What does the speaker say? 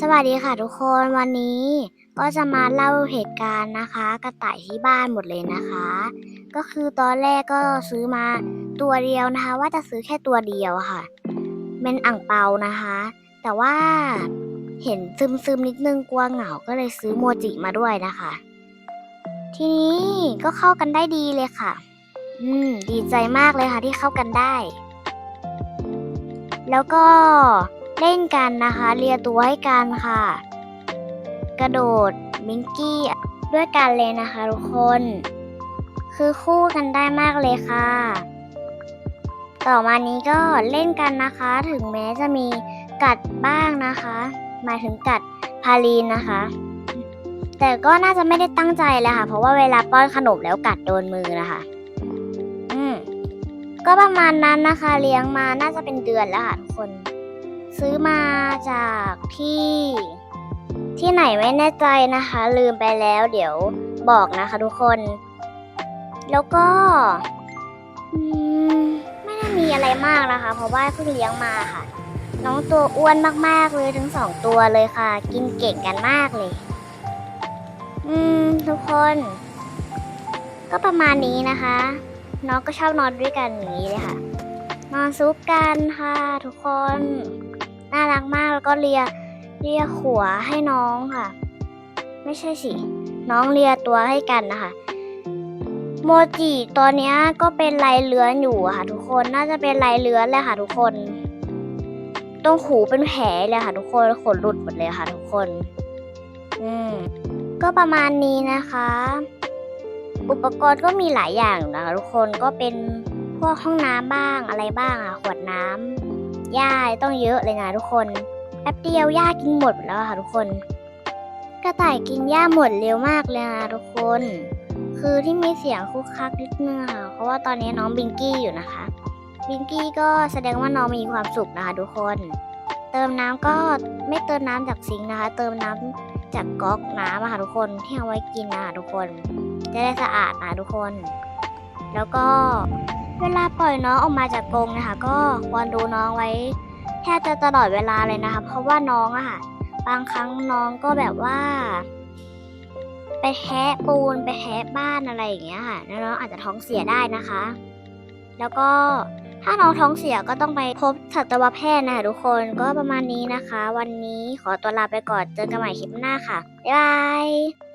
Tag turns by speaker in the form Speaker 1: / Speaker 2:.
Speaker 1: สวัสดีค่ะทุกคนวันนี้ก็จะมาเล่าเหตุการณ์นะคะ กระต่ายที่บ้านหมดเลยนะคะ ก็คือตอนแรกก็ซื้อมาตัวเดียวนะคะ ว่าจะซื้อแค่ตัวเดียวค่ะ เป็นอ่างเปานะคะ แต่ว่าเห็นซึมซึมนิดนึงกลัวเหงาก็เลยซื้อโมจิมาด้วยนะคะ ทีนี้ก็เข้ากันได้ดีเลยค่ะ อืม ดีใจมากเลยค่ะที่เข้ากันได้ แล้วก็ เล่นกันนะคะเลียตัวให้กันค่ะ กระโดดมิงกี้ด้วยกันเลยนะคะทุกคน คือคู่กันได้มากเลยค่ะ ต่อมานี้ก็เล่นกันนะคะ ถึงแม้จะมีกัดบ้างนะคะ หมายถึงกัดพาลีนนะคะ แต่ก็น่าจะไม่ได้ตั้งใจเลยค่ะ เพราะว่าเวลาป้อนขนมแล้วกัดโดนมือนะคะอืมก็ประมาณนั้นนะคะ เลี้ยงมาน่าจะเป็นเดือนแล้วค่ะทุกคน ซื้อมาจากที่ ที่ไหนไม่แน่ใจนะคะ ลืมไปแล้วเดี๋ยวบอกนะคะทุกคน แล้วก็มไม่ได้มีอะไรมากนะคะ เพราะว่าเพิ่งเลี้ยงมาค่ะ น้องตัวอ้วนมากๆเลยทั้งสองตัวเลยค่ะ กินเก่งกันมากเลย อืม ทุกคน ก็ประมาณนี้นะคะ น้องก็ชอบนอนด้วยกันอย่างนี้เลยค่ะ นอนซุปกันค่ะทุกคน น่ารักมากแล้วก็เลียเลียหัวให้น้องค่ะ ไม่ใช่สิ น้องเลียตัวให้กันนะคะโมจิตัวนี้ก็เป็นลายเลื้อนอยู่ค่ะ ทุกคนน่าจะเป็นลายเลื้อนเลยค่ะ ทุกคนตรงหูเป็นแผลเลยค่ะ ทุกคนขนหลุดหมดเลยค่ะ ทุกคน อืมก็ประมาณนี้นะคะ อุปกรณ์ก็มีหลายอย่างนะคะทุกคนก็เป็นพวกห้องน้ำบ้างอะไรบ้างอะขวดน้ำ หญ้าต้องเยอะเลยนะทุกคนแป๊บเดียวหญ้ากินหมดแล้วค่ะทุกคน กระต่ายกินหญ้าหมดเร็วมากเลยนะทุกคน คือที่มีเสียงคุกคักนิดนึงค่ะ เพราะว่าตอนนี้น้องบิงกี้อยู่นะคะ บิงกี้ก็แสดงว่าน้องมีความสุขนะคะทุกคน เติมน้ำก็ไม่เติมน้ำจากซิงนะคะ เติมน้ำจากก๊อกน้ำอะค่ะทุกคนที่เอาไว้กินนะคะทุกคน จะได้สะอาดนะทุกคน แล้วก็ เวลาปล่อยน้องออกมาจากกรงนะคะ ก็ควรดูน้องไว้แทบจะตลอดเวลาเลยนะคะ เพราะว่าน้องอะค่ะ บางครั้งน้องก็แบบว่า ไปแทะปูนไปแทะบ้านอะไรอย่างเงี้ยค่ะน้องอาจจะท้องเสียได้นะคะ แล้วก็ถ้าน้องท้องเสียก็ต้องไปพบสัตวแพทย์นะคะทุกคนก็ประมาณนี้นะคะ วันนี้ขอตัวลาไปก่อนเจอกันใหม่คลิปหน้าค่ะบ๊ายบาย